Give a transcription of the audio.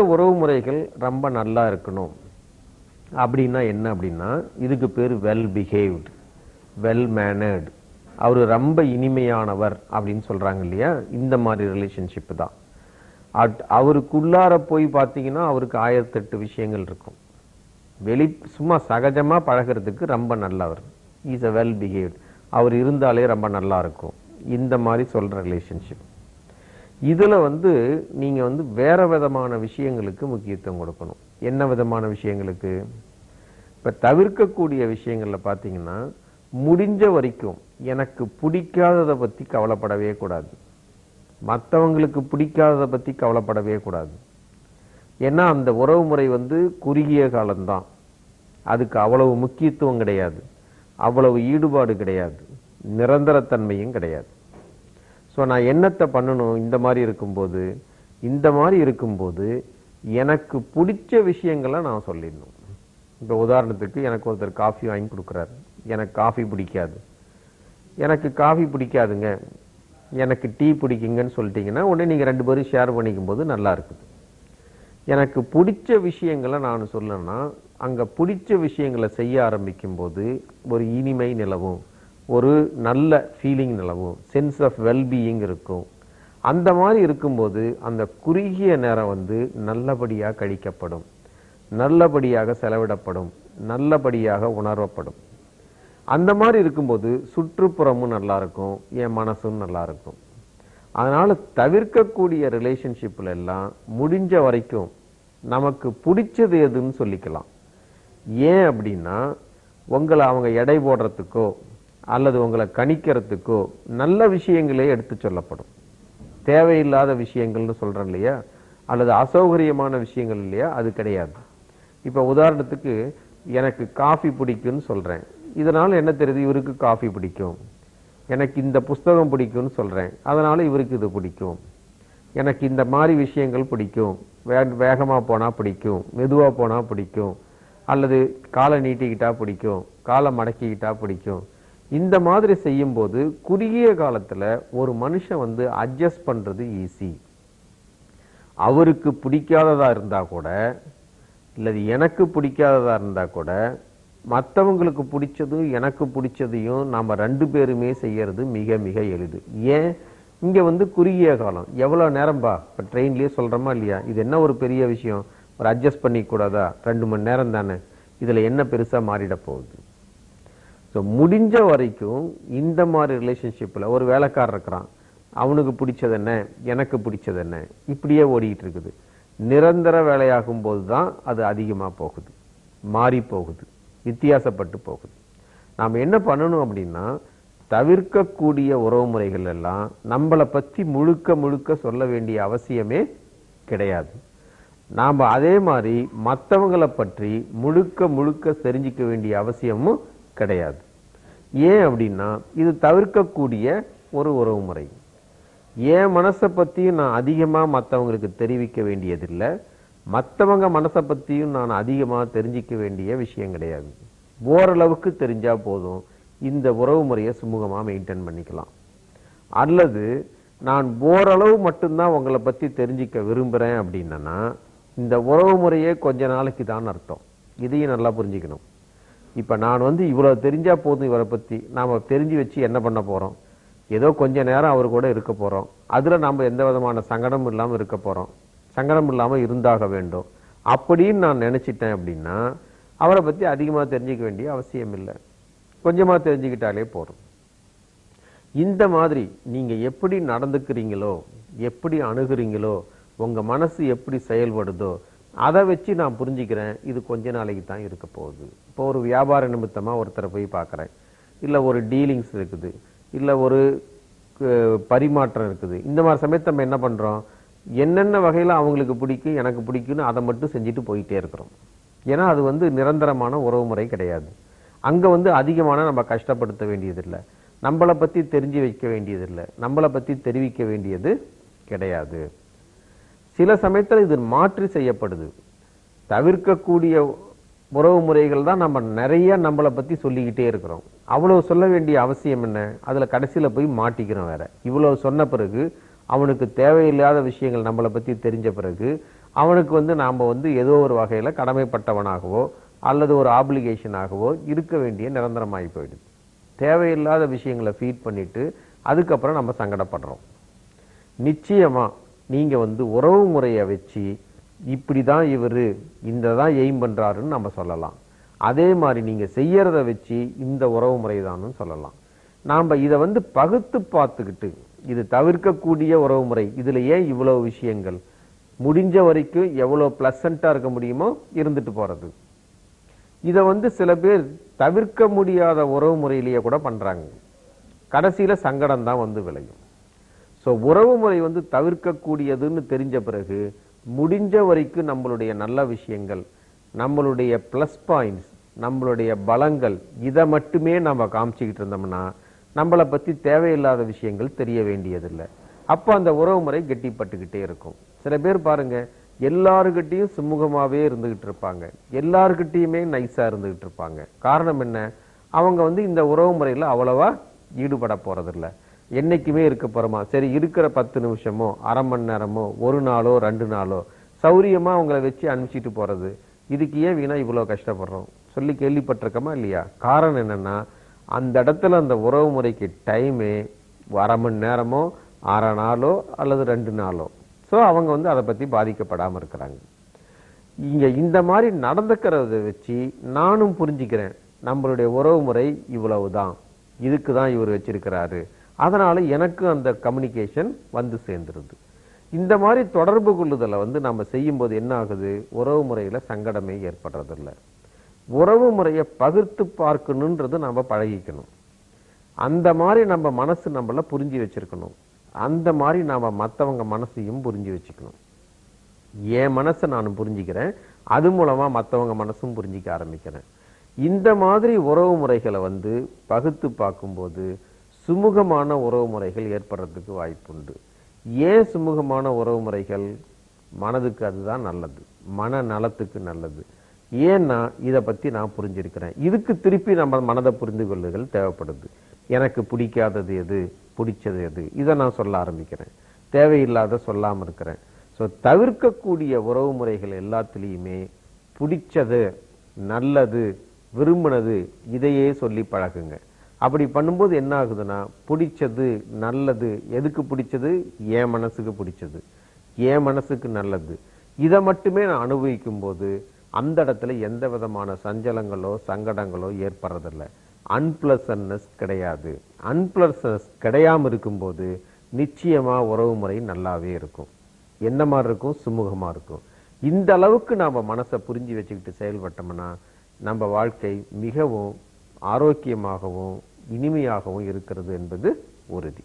உறவு முறைகள் ரொம்ப நல்லா இருக்கணும். அப்படின்னா என்ன அப்படின்னா இதுக்கு பேர் வெல் பிஹேவ்டு வெல் மேனர்டு அவர் ரொம்ப இனிமையானவர் அப்படின்னு சொல்கிறாங்க இல்லையா? இந்த மாதிரி ரிலேஷன்ஷிப் தான். அட்- அவருக்குள்ளார போய் பார்த்தீங்கன்னா அவருக்கு ஆயிரத்தெட்டு விஷயங்கள் இருக்கும். வெளி சும்மா சகஜமாக பழகுறதுக்கு ரொம்ப நல்லவர். இஸ் அ வெல் பிஹேவ்ட் அவர் இருந்தாலே ரொம்ப நல்லா இருக்கும். இந்த மாதிரி சொல்கிற ரிலேஷன்ஷிப் இதில் வந்து நீங்கள் வந்து வேறு விதமான விஷயங்களுக்கு முக்கியத்துவம் கொடுக்கணும். என்ன விதமான விஷயங்களுக்கு? இப்போ தவிர்க்கக்கூடிய விஷயங்களில் பார்த்தீங்கன்னா முடிஞ்ச வரைக்கும் எனக்கு பிடிக்காததை பற்றி கவலைப்படவே கூடாது. மற்றவங்களுக்கு பிடிக்காததை பற்றி கவலைப்படவே கூடாது. ஏன்னா அந்த உறவு முறை வந்து குறுகிய காலம்தான். அதுக்கு அவ்வளவு முக்கியத்துவம் கிடையாது. அவ்வளவு ஈடுபாடு கிடையாது. நிரந்தரத்தன்மையும் கிடையாது. ஸோ நான் என்னத்தை பண்ணணும்? இந்த மாதிரி இருக்கும்போது இந்த மாதிரி இருக்கும்போது எனக்கு பிடிச்ச விஷயங்களை நான் சொல்லிடணும். இப்போ உதாரணத்துக்கு எனக்கு ஒருத்தர் காஃபி வாங்கி கொடுக்குறாரு. எனக்கு காஃபி பிடிக்காது. எனக்கு காஃபி பிடிக்காதுங்க. எனக்கு டீ பிடிக்குங்கன்னு சொல்லிட்டீங்கன்னா உடனே நீங்கள் ரெண்டு பேரும் ஷேர் பண்ணிக்கும் போது நல்லா இருக்குது. எனக்கு பிடிச்ச விஷயங்களை நான் சொல்லணும்னா அங்கே பிடிச்ச விஷயங்களை செய்ய ஆரம்பிக்கும்போது ஒரு இனிமை நிலவும். ஒரு நல்ல ஃபீலிங் நிலவும். சென்ஸ் ஆஃப் வெல்பீயிங் இருக்கும். அந்த மாதிரி இருக்கும்போது அந்த குறுகிய நேரம் வந்து நல்லபடியாக கழிக்கப்படும். நல்லபடியாக செலவிடப்படும். நல்லபடியாக உணரப்படும். அந்த மாதிரி இருக்கும்போது சுற்றுப்புறமும் நல்லா இருக்கும். என் மனசும் நல்லா இருக்கும். அதனால் தவிர்க்கக்கூடிய ரிலேஷன்ஷிப்பில் எல்லாம் முடிஞ்ச வரைக்கும் நமக்கு பிடிச்சது எதுன்னு சொல்லிக்கலாம். ஏன் அப்படின்னா உங்களை அவங்க எடை போடுறதுக்கோ அல்லது உங்களை கணிக்கிறதுக்கோ நல்ல விஷயங்களே எடுத்து சொல்லப்படும். தேவையில்லாத விஷயங்கள்னு சொல்கிறேன் இல்லையா? அல்லது அசௌகரியமான விஷயங்கள் இல்லையா? அது கிடையாது. இப்போ உதாரணத்துக்கு எனக்கு காஃபி பிடிக்கும்னு சொல்கிறேன் இதனால் என்ன தெரியுது? இவருக்கு காஃபி பிடிக்கும். எனக்கு இந்த புஸ்தகம் பிடிக்கும்னு சொல்கிறேன் அதனால் இவருக்கு இது பிடிக்கும். எனக்கு இந்த மாதிரி விஷயங்கள் பிடிக்கும். வே வேகமாக போனால் பிடிக்கும். மெதுவாக போனால் பிடிக்கும். அல்லது காலை நீட்டிக்கிட்டால் பிடிக்கும். காலை மடக்கிக்கிட்டால் பிடிக்கும். இந்த மாதிரி செய்யும்போது குறுகிய காலத்தில் ஒரு மனுஷன் வந்து அட்ஜஸ்ட் பண்ணுறது ஈஸி அவருக்கு பிடிக்காததாக இருந்தால் கூட இல்லை எனக்கு பிடிக்காததாக இருந்தால் கூட மற்றவங்களுக்கு பிடிச்சதும் எனக்கு பிடிச்சதையும் நாம் ரெண்டு பேருமே செய்யறது மிக மிக எளிது. ஏன்? இங்கே வந்து குறுகிய காலம். எவ்வளோ நேரம்பா இப்போ ட்ரெயின்லேயே சொல்கிறோமா இல்லையா? இது என்ன ஒரு பெரிய விஷயம்? ஒரு அட்ஜஸ்ட் பண்ணிக்கூடாதா ரெண்டு மணி நேரம் தானே. இதில் என்ன பெருசாக மாறிட போகுது? ஸோ முடிஞ்ச வரைக்கும் இந்த மாதிரி ரிலேஷன்ஷிப்பில் ஒரு வேலைக்காரர் இருக்கிறான். அவனுக்கு பிடிச்சது என்ன? எனக்கு பிடிச்சது என்ன? இப்படியே ஓடிக்கிட்டு இருக்குது. நிரந்தர வேலையாகும் போது தான் அது அதிகமாக போகுது. மாறி போகுது. வித்தியாசப்பட்டு போகுது. நாம் என்ன பண்ணணும் அப்படின்னா தவிர்க்கக்கூடிய உறவு முறைகள் எல்லாம் நம்மளை பற்றி முழுக்க முழுக்க சொல்ல வேண்டிய அவசியமே கிடையாது. நாம் அதே மாதிரி மற்றவங்களை பற்றி முழுக்க முழுக்க தெரிஞ்சிக்க வேண்டிய அவசியமும் கிடையாது. ஏன் அப்படின்னா இது தவிர்க்கக்கூடிய ஒரு உறவு முறை. என் மனசை பற்றியும் நான் அதிகமாக மற்றவங்களுக்கு தெரிவிக்க வேண்டியதில்லை மற்றவங்க மனசை பற்றியும் நான் அதிகமாக தெரிஞ்சிக்க வேண்டிய விஷயம் கிடையாது. ஓரளவுக்கு தெரிஞ்சால் போதும் இந்த உறவு முறையை சுமூகமாக மெயின்டைன் பண்ணிக்கலாம். அல்லது நான் ஓரளவு மட்டும்தான் உங்களை பற்றி தெரிஞ்சிக்க விரும்புகிறேன் அப்படின்னா இந்த உறவு முறையே கொஞ்ச நாளைக்கு தான் அர்த்தம். இதையும் நல்லா புரிஞ்சுக்கணும். இப்போ நான் வந்து இவ்வளோ தெரிஞ்சா போதும் இவரை பற்றி நாம் தெரிஞ்சு வச்சு என்ன பண்ண போகிறோம் ஏதோ கொஞ்ச நேரம் அவர் கூட இருக்க போகிறோம் அதில் நாம் எந்த விதமான சங்கடமும் இல்லாமல் இருக்க போகிறோம் சங்கடம் இல்லாமல் இருந்தாக வேண்டும். அப்படின்னு நான் நினச்சிட்டேன் அப்படின்னா அவரை பற்றி அதிகமாக தெரிஞ்சுக்க வேண்டிய அவசியம் இல்லை. கொஞ்சமாக தெரிஞ்சுக்கிட்டாலே போதும். இந்த மாதிரி நீங்க எப்படி நடந்துக்கிறீங்களோ எப்படி அணுகுறீங்களோ உங்க மனசு எப்படி செயல்படுதோ அதை வச்சு நான் புரிஞ்சுக்கிறேன். இது கொஞ்ச நாளைக்கு தான் இருக்க போகுது. இப்போ ஒரு வியாபார நிமித்தமாக ஒருத்தரை போய் பார்க்குறேன். இல்லை ஒரு டீலிங்ஸ் இருக்குது. இல்லை ஒரு பரிமாற்றம் இருக்குது. இந்த மாதிரி சமயத்தை நம்ம என்ன பண்ணுறோம் என்னென்ன வகையில் அவங்களுக்கு பிடிக்கும் எனக்கு பிடிக்கும்னு அதை மட்டும் செஞ்சுட்டு போயிட்டே இருக்கிறோம். ஏன்னா அது வந்து நிரந்தரமான உறவு முறை கிடையாது. அங்கே வந்து அதிகமான நம்ம கஷ்டப்படுத்த வேண்டியதில்லை. நம்மளை பற்றி தெரிஞ்சு வைக்க வேண்டியதில்லை. நம்மளை பற்றி தெரிவிக்க வேண்டியது கிடையாது. சில சமயத்தில் இது மாற்றி செய்யப்படுது. தவிர்க்கக்கூடிய உறவு முறைகள் தான் நம்ம நிறைய நம்மளை பற்றி சொல்லிக்கிட்டே இருக்கிறோம். அவ்வளோ சொல்ல வேண்டிய அவசியம் என்ன? அதில் கடைசியில் போய் மாட்டிக்கிறோம் வேற. இவ்வளோ சொன்ன பிறகு அவனுக்கு தேவையில்லாத விஷயங்கள் நம்மளை பற்றி தெரிஞ்ச பிறகு அவனுக்கு வந்து நாம் வந்து ஏதோ ஒரு வகையில் கடமைப்பட்டவனாகவோ அல்லது ஒரு ஆப்ளிகேஷனாகவோ இருக்க வேண்டிய நிரந்தரமாகி போயிடுது. தேவையில்லாத விஷயங்களை ஃபீட் பண்ணிவிட்டு அதுக்கப்புறம் நம்ம சங்கடப்படுறோம். நிச்சயமா நீங்கள் வந்து உறவு முறையை வச்சு இப்படி தான் இவர் இந்த தான் எய்ம் பண்ணுறாருன்னு நம்ம சொல்லலாம். அதே மாதிரி நீங்கள் செய்கிறத வச்சு இந்த உறவு முறை சொல்லலாம். நாம் இதை வந்து பகுத்து பார்த்துக்கிட்டு இது தவிர்க்கக்கூடிய உறவு முறை இதில் ஏன் இவ்வளோ விஷயங்கள்? முடிஞ்ச வரைக்கும் எவ்வளோ ப்ளசண்ட்டாக இருக்க முடியுமோ இருந்துட்டு போகிறது இதை வந்து சில பேர் தவிர்க்க முடியாத உறவு முறையிலேயே கூட பண்ணுறாங்க கடைசியில் சங்கடம் தான் வந்து விளையும். ஸோ உறவு முறை வந்து தவிர்க்கக்கூடியதுன்னு தெரிஞ்ச பிறகு முடிஞ்ச வரைக்கும் நம்மளுடைய நல்ல விஷயங்கள் நம்மளுடைய ப்ளஸ் பாயிண்ட்ஸ் நம்மளுடைய பலங்கள் இதை மட்டுமே நம்ம காமிச்சிக்கிட்டு இருந்தோம்னா நம்மளை பற்றி தேவையில்லாத விஷயங்கள் தெரிய வேண்டியதில்லை. அப்போ அந்த உறவு முறை கெட்டிப்பட்டுக்கிட்டே இருக்கும். சில பேர் பாருங்க எல்லாருக்கிட்டேயும் சுமூகமாகவே இருந்துக்கிட்டு இருப்பாங்க. எல்லாருக்கிட்டேயுமே நைஸாக இருந்துக்கிட்டு இருப்பாங்க. காரணம் என்ன? அவங்க வந்து இந்த உறவு முறையில் அவ்வளவா ஈடுபட போகிறதில்ல என்றைக்குமே இருக்க போகிறோமா சரி இருக்கிற பத்து நிமிஷமோ அரை மணி நேரமோ ஒரு நாளோ ரெண்டு நாளோ சௌரியமாக அவங்கள வச்சு அனுப்பிச்சிட்டு போகிறது இதுக்கு ஏன் வீணா இவ்வளோ கஷ்டப்படுறோம்? சொல்லி கேள்விப்பட்டிருக்கோமா இல்லையா? காரணம் என்னென்னா அந்த இடத்துல அந்த உறவு முறைக்கு டைமு அரை மணி நேரமோ அரை நாளோ அல்லது ரெண்டு நாளோ. ஸோ அவங்க வந்து அதை பற்றி பாதிக்கப்படாமல் இருக்கிறாங்க. இங்கே இந்த மாதிரி நடந்துக்கிறத வச்சு நானும் புரிஞ்சுக்கிறேன் நம்மளுடைய உறவு முறை இவ்வளவுதான். இதுக்கு தான் இவர் வச்சிருக்கிறாரு. அதனால் எனக்கு அந்த கம்யூனிகேஷன் வந்து சேர்ந்துருது. இந்த மாதிரி தொடர்பு கொள்ளுதலை வந்து நம்ம செய்யும்போது என்ன ஆகுது? உறவு முறையில் சங்கடமே ஏற்படுறதில்ல. உறவு முறையை பகிர்த்து பார்க்கணுன்றது நம்ம பழகிக்கணும். அந்த மாதிரி நம்ம மனசு நம்மள புரிஞ்சு வச்சிருக்கணும். அந்த மாதிரி நாம் மற்றவங்க மனசையும் புரிஞ்சு வச்சுக்கணும். என் மனசை நான் புரிஞ்சுக்கிறேன். அது மூலமாக மற்றவங்க மனசும் புரிஞ்சிக்க ஆரம்பிக்கிறேன். இந்த மாதிரி உறவு முறைகளை வந்து பகுத்து பார்க்கும்போது சுமூகமான உறவு முறைகள் ஏற்படுறதுக்கு வாய்ப்புண்டு. ஏன் சுமூகமான உறவு முறைகள்? மனதுக்கு அதுதான் நல்லது. மன நலத்துக்கு நல்லது. ஏன்னா இதை பற்றி நான் புரிஞ்சிருக்கிறேன். இதுக்கு திருப்பி நம்ம மனதை புரிந்து கொள்ளுதல் தேவைப்படுது. எனக்கு பிடிக்காதது எது? பிடிச்சது எது? இதை நான் சொல்ல ஆரம்பிக்கிறேன். தேவையில்லாத சொல்லாமல் இருக்கிறேன். ஸோ தவிர்க்கக்கூடிய உறவு முறைகள் எல்லாத்துலேயுமே பிடிச்சது நல்லது விரும்பினது இதையே சொல்லி பழகுங்க. அப்படி பண்ணும்போது என்ன ஆகுதுன்னா பிடிச்சது நல்லது. எதுக்கு பிடிச்சது? என் மனசுக்கு பிடிச்சது. என் மனசுக்கு நல்லது. இதை மட்டுமே நான் அனுபவிக்கும் போது அந்த இடத்துல எந்த விதமான சஞ்சலங்களோ சங்கடங்களோ ஏற்படுறதில்ல. அன்பிளசன்னஸ் கிடையாது. அன்பிளசனஸ் கிடையாம இருக்கும்போது நிச்சயமாக உறவு முறை நல்லாவே இருக்கும். என்ன மாதிரி இருக்கும்? சுமூகமாக இருக்கும். இந்த அளவுக்கு நாம் மனசை புரிஞ்சு வச்சுக்கிட்டு செயல்பட்டோம்னா நம்ம வாழ்க்கை மிகவும் ஆரோக்கியமாகவும் இனிமையாகவும் இருக்கிறது என்பது உறுதி.